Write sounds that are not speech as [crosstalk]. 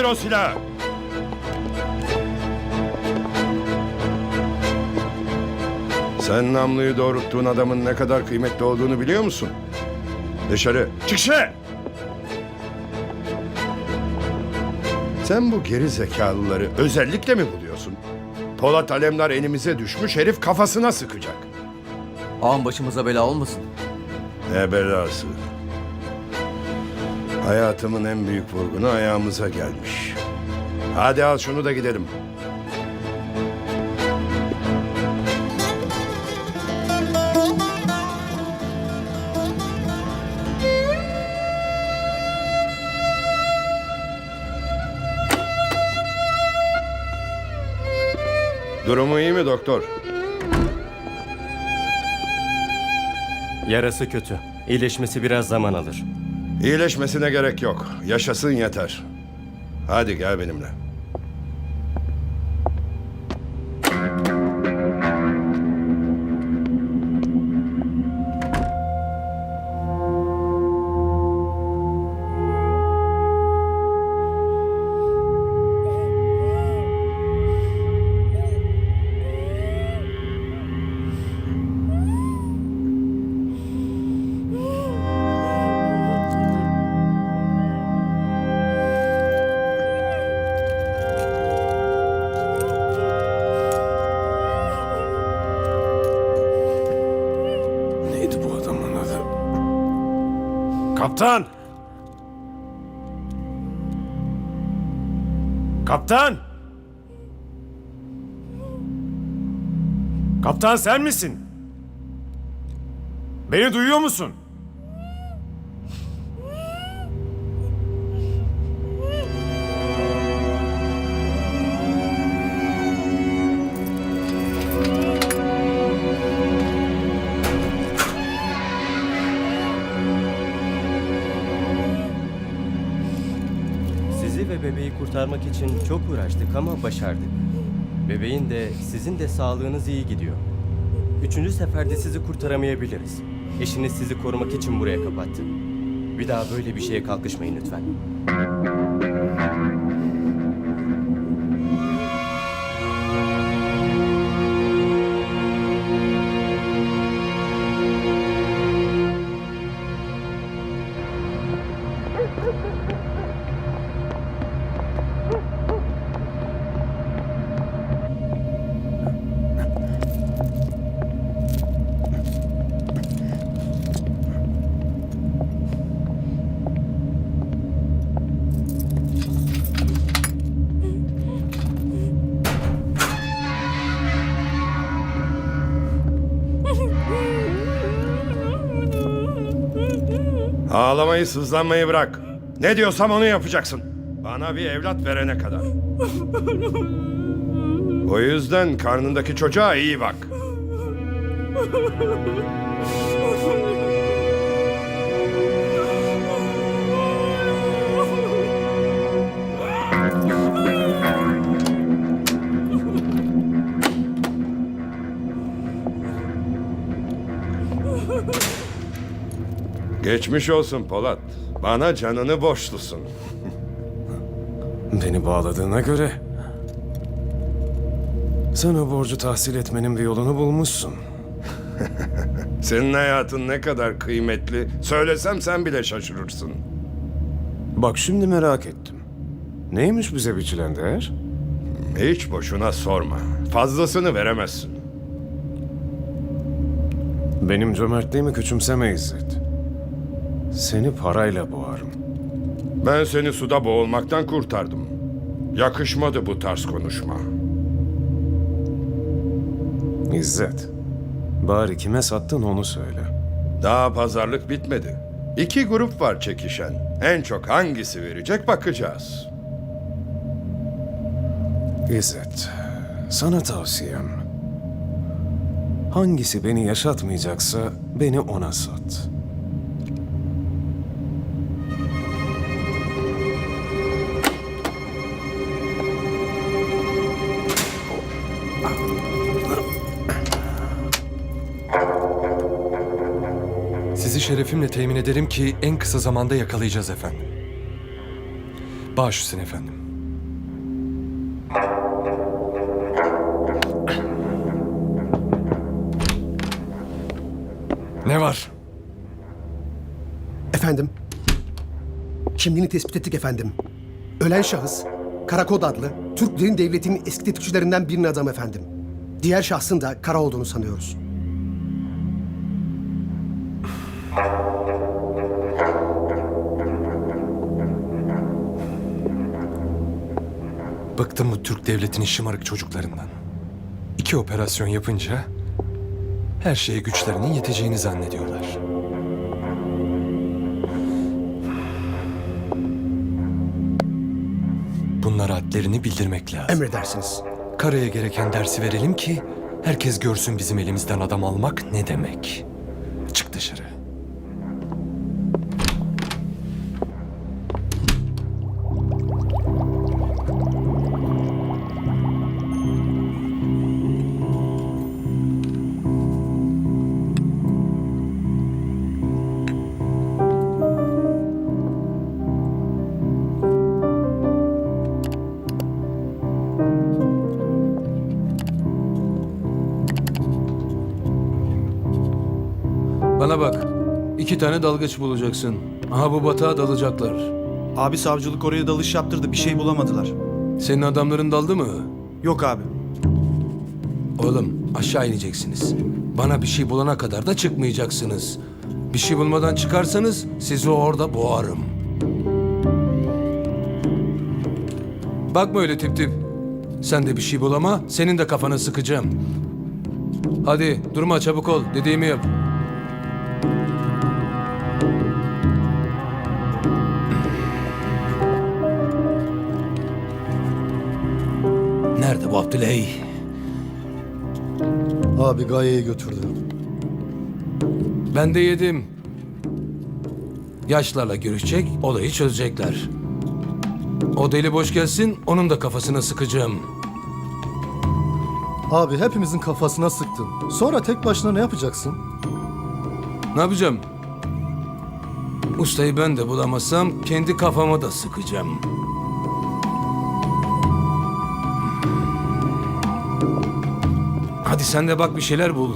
İndir o silahı. Sen namluyu doğrulttuğun adamın ne kadar kıymetli olduğunu biliyor musun? Dışarı. Çık dışarı! Sen bu geri zekalıları özellikle mi buluyorsun? Polat Alemdar elimize düşmüş herif kafasına sıkacak. Ağam başımıza bela olmasın. Ne belası. Hayatımın en büyük vurgunu ayağımıza gelmiş. Hadi al şunu da gidelim. Durumu iyi mi doktor? Yarası kötü. İyileşmesi biraz zaman alır. İyileşmesine gerek yok. Yaşasın yeter. Hadi gel benimle. Kaptan! Kaptan! Kaptan sen misin? Beni duyuyor musun? Bebeği kurtarmak için çok uğraştık ama başardık. Bebeğin de sizin de sağlığınız iyi gidiyor. Üçüncü seferde sizi kurtaramayabiliriz. Eşiniz sizi korumak için buraya kapattı. Bir daha böyle bir şeye kalkışmayın lütfen. Ağlamayı, sızlanmayı bırak. Ne diyorsam onu yapacaksın. Bana bir evlat verene kadar. O yüzden karnındaki çocuğa iyi bak. [laughs] Geçmiş olsun Polat. Bana canını borçlusun. Beni bağladığına göre... Sen o borcu tahsil etmenin bir yolunu bulmuşsun. [laughs] Senin hayatın ne kadar kıymetli. Söylesem sen bile şaşırırsın. Bak şimdi merak ettim. Neymiş bize biçilen değer? Hiç boşuna sorma. Fazlasını veremezsin. Benim cömertliğimi küçümseme İzzet. Seni parayla boğarım. Ben seni suda boğulmaktan kurtardım. Yakışmadı bu tarz konuşma. İzzet, bari kime sattın onu söyle. Daha pazarlık bitmedi. İki grup var çekişen. En çok hangisi verecek bakacağız. İzzet, sana tavsiyem. Hangisi beni yaşatmayacaksa beni ona sat. şerefimle temin ederim ki en kısa zamanda yakalayacağız efendim. Baş efendim. Ne var? Efendim. Kimliğini tespit ettik efendim. Ölen şahıs Karakod adlı Türk Derin Devleti'nin eski tetikçilerinden birinin adamı efendim. Diğer şahsın da kara olduğunu sanıyoruz. Bıktım bu Türk devletinin şımarık çocuklarından. İki operasyon yapınca her şeye güçlerinin yeteceğini zannediyorlar. Bunlara hadlerini bildirmek lazım. Emredersiniz. Karaya gereken dersi verelim ki herkes görsün bizim elimizden adam almak ne demek. Çık dışarı. Bana bak. iki tane dalgıç bulacaksın. Aha bu batağa dalacaklar. Abi savcılık oraya dalış yaptırdı bir şey bulamadılar. Senin adamların daldı mı? Yok abi. Oğlum aşağı ineceksiniz. Bana bir şey bulana kadar da çıkmayacaksınız. Bir şey bulmadan çıkarsanız sizi orada boğarım. Bakma öyle tip tip. Sen de bir şey bulama, senin de kafana sıkacağım. Hadi durma çabuk ol, dediğimi yap. Nerede bu Abdüley? Abi Gaye'yi götürdü. Ben de yedim. Yaşlarla görüşecek, olayı çözecekler. O deli boş gelsin, onun da kafasına sıkacağım. Abi hepimizin kafasına sıktın. Sonra tek başına ne yapacaksın? Ne yapacağım? Ustayı ben de bulamazsam kendi kafama da sıkacağım. Hadi sen de bak bir şeyler bul.